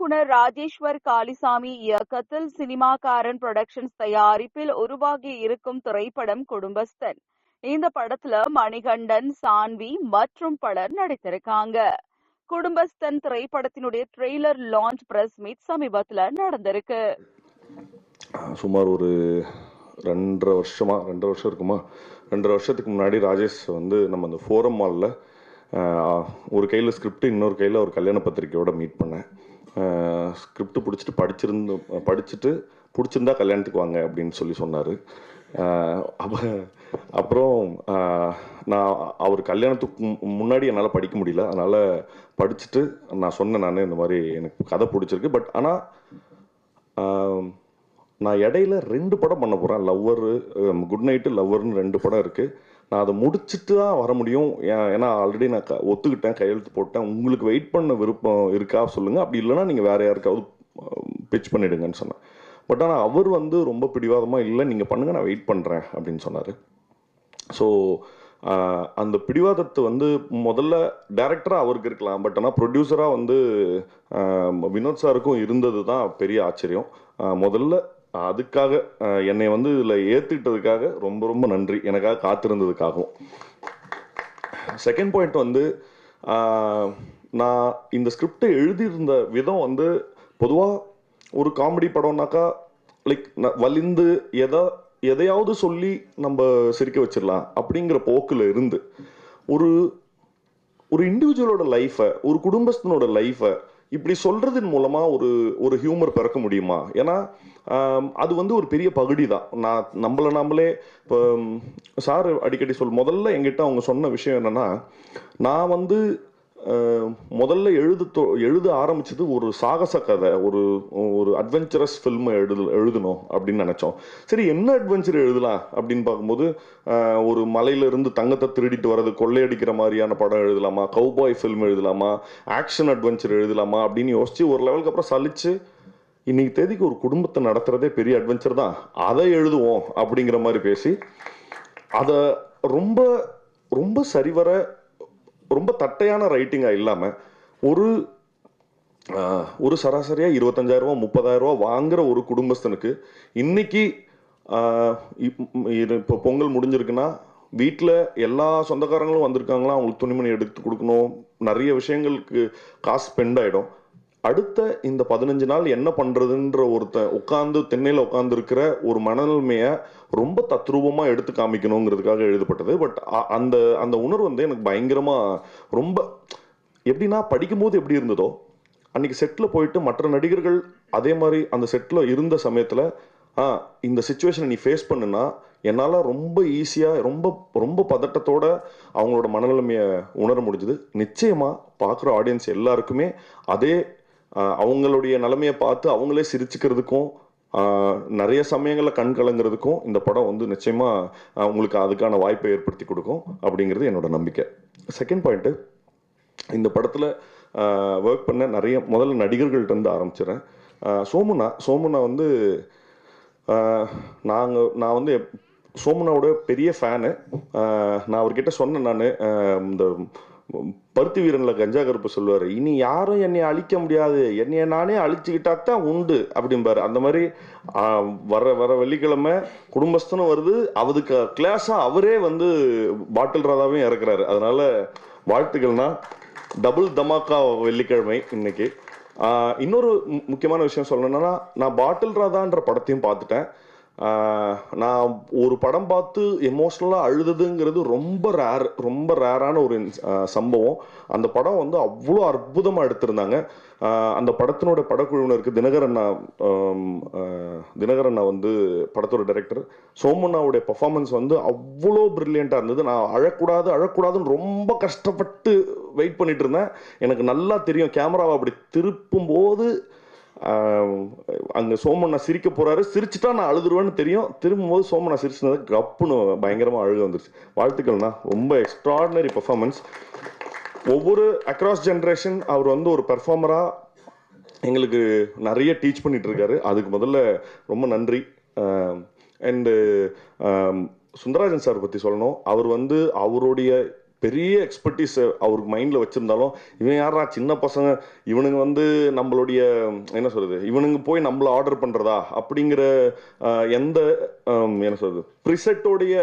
இயக்குனர் ராஜேஸ்வர் காளிசாமி இயக்கத்தில் சினிமாக்காரன் புரொடக்ஷன்ஸ் தயாரிப்பில் உருவாகி இருக்கும் திரைப்படம் குடும்பஸ்தன். இந்த படத்துல மணிகண்டன் சான்வி மற்றும் பலர் நடித்திருக்காங்க. குடும்பஸ்தன் திரைப்படத்தினுடைய ட்ரெய்லர் லான்ச் பிரஸ் மீட் சமீபத்துல நடந்திருக்கு. சுமார் ஒரு ரெண்டரை வருஷமா ரெண்டரை வருஷம் இருக்குமா? ரெண்டரை வருஷத்துக்கு முன்னாடி ராஜேஷ் வந்து நம்ம அந்த ஃபோரம் மாலில் ஒரு கையில் ஸ்கிரிப்ட் இன்னொரு கையில் ஒரு கல்யாண பத்திரிக்கையோட மீட் பண்ணேன். ஸ்கிரிப்ட் பிடிச்சிட்டு படிச்சிருந்து படிச்சுட்டு பிடிச்சிருந்தா கல்யாணத்துக்கு வாங்க அப்படின்னு சொல்லி சொன்னார். அப்போ அப்புறம் நான் அவர் கல்யாணத்துக்கு மு- முன்னாடி என்னால் படிக்க முடியல. அதனால் படிச்சுட்டு நான் சொன்னேன் நான் இந்த மாதிரி எனக்கு கதை பிடிச்சிருக்கு. பட் ஆனால் நான் இடையில ரெண்டு படம் பண்ண போகிறேன் லவ்வர் குட் நைட்டு லவ்வர்னு ரெண்டு படம் இருக்குது நான் அதை முடிச்சுட்டு தான் வர முடியும். ஏன்- ஏன்னா ஆல்ரெடி நான் க- ஒத்துக்கிட்டேன் கையெழுத்து போட்டேன். உங்களுக்கு வெயிட் பண்ண விருப்பம் இருக்கா சொல்லுங்கள் அப்படி இல்லைன்னா நீங்கள் வேறு யாருக்காவது பிச் பண்ணிடுங்கன்னு சொன்னேன். பட் ஆனால் அவர் வந்து ரொம்ப பிடிவாதமாக இல்லை நீங்கள் பண்ணுங்கள் நான் வெயிட் பண்ணுறேன் அப்படின்னு சொன்னார். ஸோ அந்த பிடிவாதத்தை வந்து முதல்ல டேரக்டராக அவருக்கு இருக்கலாம். பட் ஆனால் ப்ரொடியூசராக வந்து வினோத் சாருக்கும் இருந்தது தான் பெரிய ஆச்சரியம். முதல்ல அதுக்காக என்னை வந்து இதில் ஏற்றுக்கிட்டதுக்காக ரொம்ப ரொம்ப நன்றி. எனக்காக காத்திருந்ததுக்காகவும். செகண்ட் பாயிண்ட் வந்து நான் இந்த ஸ்கிரிப்டை எழுதியிருந்த விதம் வந்து பொதுவாக ஒரு காமெடி படம்னாக்கா லைக் வலிந்து எதை எதையாவது சொல்லி நம்ம சிரிக்க வச்சிடலாம் அப்படிங்கிற போக்கில் இருந்து ஒரு ஒரு இண்டிவிஜுவலோட லைஃப்பை ஒரு குடும்பஸ்தனோட லைஃப்பை இப்படி சொல்றதன் மூலமா ஒரு ஒரு ஹியூமர் பிறக்க முடியுமா? ஏன்னா அது வந்து ஒரு பெரிய பகுதி தான் நான் நம்மளை நாமளே இப்போ சார் அடிக்கடி சொல் முதல்ல எங்கிட்ட அவங்க சொன்ன விஷயம் என்னன்னா நான் வந்து முதல்ல எழுது தொ- எழுத ஆரம்பிச்சது ஒரு சாகச கதை ஒரு ஒரு அட்வென்ச்சரஸ் ஃபில்மை எழுது எழுதணும் அப்படின்னு நினைச்சோம். சரி என்ன அட்வென்ச்சர் எழுதலாம் அப்படின்னு பார்க்கும்போது ஒரு மலையிலிருந்து தங்கத்தை திருடிட்டு வர்றது கொள்ளையடிக்கிற மாதிரியான படம் எழுதலாமா கவுபாய் ஃபில்ம் எழுதலாமா ஆக்ஷன் அட்வென்ச்சர் எழுதலாமா அப்படின்னு யோசிச்சு ஒரு லெவலுக்கு அப்புறம் சலிச்சு இன்னைக்கு தேதிக்கு ஒரு குடும்பத்தை நடத்துறதே பெரிய அட்வென்ச்சர் தான். அதை எழுதுவோம் அப்படிங்கிற மாதிரி பேசி அதை ரொம்ப ரொம்ப சரிவர ரொம்ப தட்டையான ரைட்டிங்காக இல்லாமல் ஒரு ஒரு சராசரியாக இருபத்தஞ்சாயிரம் ரூபா முப்பதாயிரம் ரூபா வாங்குற ஒரு குடும்பஸ்தனுக்கு இன்னைக்கு இது இப்போ பொங்கல் முடிஞ்சிருக்குன்னா வீட்டில் எல்லா சொந்தக்காரங்களும் வந்திருக்காங்களா? அவங்களுக்கு துணிமணி எடுத்து கொடுக்கணும். நிறைய விஷயங்களுக்கு காசு ஸ்பெண்ட் ஆகிடும் அடுத்த இந்த பதினஞ்சு நாள் என்ன பண்றதுன்ற ஒருத்தன் உட்காந்து தென்னையில் உட்காந்து இருக்கிற ஒரு மனநிலைமையை ரொம்ப தத்ரூபமா எடுத்து காமிக்கணுங்கிறதுக்காக எழுதப்பட்டது. பட் அந்த அந்த உணர்வு வந்து எனக்கு பயங்கரமா ரொம்ப எப்படின்னா படிக்கும்போது எப்படி இருந்ததோ அன்னைக்கு செட்டில் போயிட்டு மற்ற நடிகர்கள் அதே மாதிரி அந்த செட்டில் இருந்த சமயத்தில் ஆ இந்த சுச்சுவேஷனை நீ ஃபேஸ் பண்ணுனா என்னால் ரொம்ப ஈஸியாக ரொம்ப ரொம்ப பதட்டத்தோட அவங்களோட மனநிலைமையை உணர முடிஞ்சுது. நிச்சயமாக பார்க்குற ஆடியன்ஸ் எல்லாருக்குமே அதே அவங்களுடைய நிலைமையை பார்த்து அவங்களே சிரிச்சுக்கிறதுக்கும் நிறைய சமயங்களில் கண் கலங்குறதுக்கும் இந்த படம் வந்து நிச்சயமாக உங்களுக்கு அதுக்கான வாய்ப்பை ஏற்படுத்தி கொடுக்கும் அப்படிங்கிறது என்னோட நம்பிக்கை. செகண்ட் பாயிண்ட்டு இந்த படத்தில் ஒர்க் பண்ண நிறைய முதல்ல நடிகர்கள்ட்ட இருந்து ஆரம்பிச்சிடுறேன். சோமுனா சோமுனா வந்து நாங்கள் நான் வந்து சோமுனாவோட பெரிய ஃபேனு நான் அவர்கிட்ட சொன்னேன் நான் இந்த பருத்தி வீரனில் கஞ்சா கருப்பு சொல்லுவார். இனி யாரும் என்னை அழிக்க முடியாது. என்னைய நானே அழிச்சுக்கிட்டா தான் உண்டு அப்படிம்பாரு. அந்த மாதிரி வர வர வெள்ளிக்கிழமை குடும்பஸ்தனும் வருது. அதுக்கு கிளாஸாக அவரே வந்து பாட்டில் ராதாவையும் இறக்குறாரு. அதனால வாழ்த்துக்கள்னா டபுள் தமாக்கா வெள்ளிக்கிழமை இன்னைக்கு. இன்னொரு முக்கியமான விஷயம் சொல்லணும்னா நான் பாட்டில் ராதான்ற படத்தையும் பார்த்துட்டேன். நான் ஒரு படம் பார்த்து எமோஷ்னலாக அழுதுதுங்கிறது ரொம்ப ரேர் ரொம்ப ரேரான ஒரு சம்பவம். அந்த படம் வந்து அவ்வளோ அற்புதமாக எடுத்திருந்தாங்க. அந்த படத்தினோட படக்குழுவினருக்கு தினகரண்ணா தினகரண்ணா வந்து படத்தோட டைரக்டர் சோமண்ணாவுடைய பர்ஃபார்மன்ஸ் வந்து அவ்வளோ ப்ரில்லியண்ட்டாக இருந்தது. நான் அழக்கூடாது அழக்கூடாதுன்னு ரொம்ப கஷ்டப்பட்டு வெயிட் பண்ணிட்டு இருந்தேன். எனக்கு நல்லா தெரியும் கேமராவை அப்படி திருப்பும் போது அங்கே சோமண்ணா சிரிக்க போகிறாரு சிரிச்சுட்டா நான் அழுதுருவேன்னு தெரியும். திரும்பும்போது சோமண்ணா சிரிச்சுனது கப்புன்னு பயங்கரமாக அழுக வந்துருச்சு. வாழ்த்துக்கள்ண்ணா. ரொம்ப எக்ஸ்ட்ராடினரி பர்ஃபார்மன்ஸ் ஒவ்வொரு அக்ராஸ் ஜென்ரேஷன் அவர் வந்து ஒரு பெர்ஃபார்மராக எங்களுக்கு நிறைய டீச் பண்ணிட்டு இருக்காரு அதுக்கு முதல்ல ரொம்ப நன்றி. அண்டு சுந்தரராஜன் சார் பற்றி சொல்லணும். அவர் வந்து அவருடைய பெரிய எக்ஸ்பர்டீஸ் அவருக்கு மைண்டில் வச்சுருந்தாலும் இவன் யாரா சின்ன பசங்க. இவனுங்க வந்து நம்மளுடைய என்ன சொல்கிறது இவனுங்க போய் நம்மள ஆர்டர் பண்ணுறதா அப்படிங்கிற எந்த என்ன சொல்கிறது ப்ரிசெட்டோடைய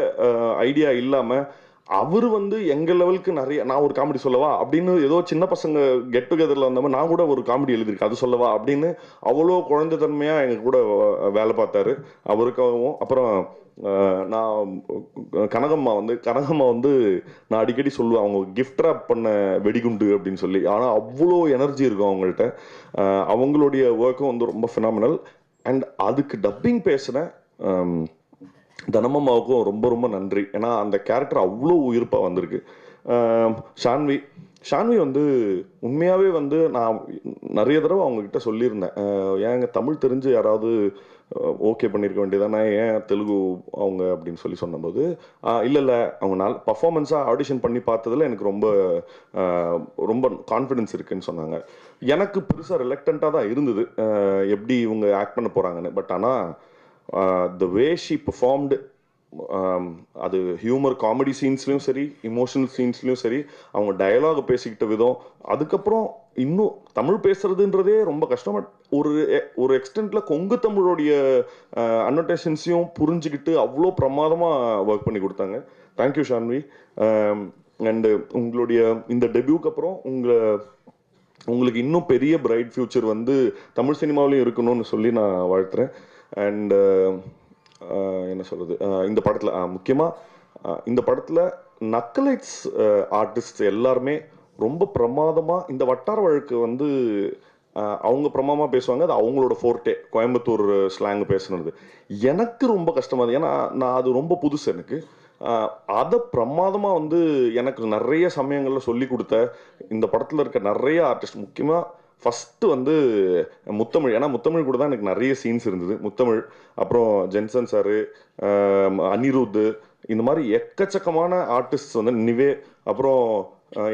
ஐடியா இல்லாமல் அவர் வந்து எங்க லெவலுக்கு நிறைய நான் ஒரு காமெடி சொல்லவா? அப்படின்னு ஏதோ சின்ன பசங்க கெட் டுகெதர்ல வந்தவங்க நான் கூட ஒரு காமெடி எழுதியிருக்கேன் அது சொல்லவா? அப்படின்னு அவ்வளோ குழந்தைத்தன்மையா எங்க கூட வேலை பார்த்தாரு. அவருக்காகவும் அப்புறம் நான் கனகம்மா வந்து கனகம்மா வந்து நான் அடிக்கடி சொல்லுவேன் அவங்க கிஃப்ட் ரேப் பண்ண வெடிகுண்டு அப்படின்னு சொல்லி. ஆனால் அவ்வளோ எனர்ஜி இருக்கும் அவங்கள்ட்ட. அவங்களுடைய ஒர்க்கும் வந்து ரொம்ப ஃபினாமினல் அண்ட் அதுக்கு டப்பிங் பேசின தனமம்மாவுக்கும் ரொம்ப ரொம்ப நன்றி. ஏன்னா அந்த கேரக்டர் அவ்வளோ உயிர்ப்பாக வந்திருக்கு. ஷான்வி. ஷான்வி வந்து உண்மையாகவே வந்து நான் நிறைய தடவை அவங்கக்கிட்ட சொல்லியிருந்தேன். ஏங்க தமிழ் தெரிஞ்சு யாராவது ஓகே பண்ணியிருக்க வேண்டியதானே? ஏன் தெலுங்கு அவங்க அப்படின்னு சொல்லி சொன்னபோது இல்லை இல்லை அவங்க நாள் பர்ஃபாமன்ஸாக ஆடிஷன் பண்ணி பார்த்ததில் எனக்கு ரொம்ப ரொம்ப கான்ஃபிடென்ஸ் இருக்குன்னு சொன்னாங்க. எனக்கு பெருசாக ரிலக்டண்ட்டாக தான் இருந்தது. எப்படி இவங்க ஆக்ட் பண்ண போகிறாங்கன்னு பட் ஆனால் த வே ஷி பெர்ஃபார்ம்டு அது ஹியூமர் காமெடி சீன்ஸ்லையும் சரி இமோஷனல் சீன்ஸ்லையும் சரி அவங்க டயலாக் பேசிக்கிட்ட விதம் அதுக்கப்புறம் இன்னும் தமிழ் பேசுறதுன்றதே ரொம்ப கஷ்டம். பட் ஒரு ஒரு எக்ஸ்டென்ட்ல கொங்கு தமிழோடைய அன்னோட்டேஷன்ஸையும் uh, புரிஞ்சுக்கிட்டு அவ்வளோ பிரமாதமாக ஒர்க் பண்ணி கொடுத்தாங்க. தேங்க்யூ ஷான்வி அண்டு உங்களுடைய இந்த டெபியூக்கு அப்புறம் உங்களை உங்களுக்கு இன்னும் பெரிய பிரைட் ஃபியூச்சர் வந்து தமிழ் சினிமாவிலையும் இருக்கணும்னு சொல்லி நான் வாழ்த்துறேன். அண்ட் uh, uh, என்ன சொல்கிறது இந்த படத்தில் முக்கியமாக இந்த படத்தில் நக்கலைட்ஸ் ஆர்டிஸ்ட் எல்லாருமே ரொம்ப பிரமாதமாக இந்த வட்டார வழக்கு வந்து அவங்க பிரமாதமாக பேசுவாங்க. அது அவங்களோட ஃபோர்ட்டே கோயம்புத்தூர் ஸ்லாங் பேசுனது. எனக்கு ரொம்ப கஷ்டமாக ஏன்னா நான் அது ரொம்ப புதுசு எனக்கு. அதை பிரமாதமாக வந்து எனக்கு நிறைய சமயங்களில் சொல்லி கொடுத்த இந்த படத்தில் இருக்க நிறைய ஆர்டிஸ்ட் முக்கியமாக ஃபஸ்ட்டு வந்து முத்தமிழ் ஏன்னா முத்தமிழ் கூட தான் எனக்கு நிறைய சீன்ஸ் இருந்தது. முத்தமிழ் அப்புறம் ஜென்சன் சாரு அனிருத் இந்த மாதிரி எக்கச்சக்கமான ஆர்டிஸ்ட் வந்து நிவே அப்புறம்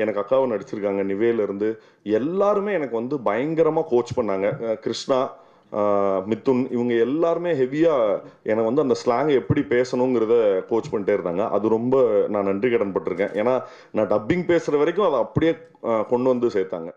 எனக்கு அக்காவை நடிச்சிருக்காங்க நிவேலேருந்து எல்லாருமே எனக்கு வந்து பயங்கரமாக கோச் பண்ணாங்க. கிருஷ்ணா மித்துன் இவங்க எல்லாருமே ஹெவியாக என்னை வந்து அந்த ஸ்லாங் எப்படி பேசணுங்கிறத கோச் பண்ணிட்டே இருந்தாங்க. அது ரொம்ப நான் நன்றி கடன் பட்டிருக்கேன். ஏன்னா நான் டப்பிங் பேசுகிற வரைக்கும் அதை அப்படியே கொண்டு வந்து சேர்த்தாங்க.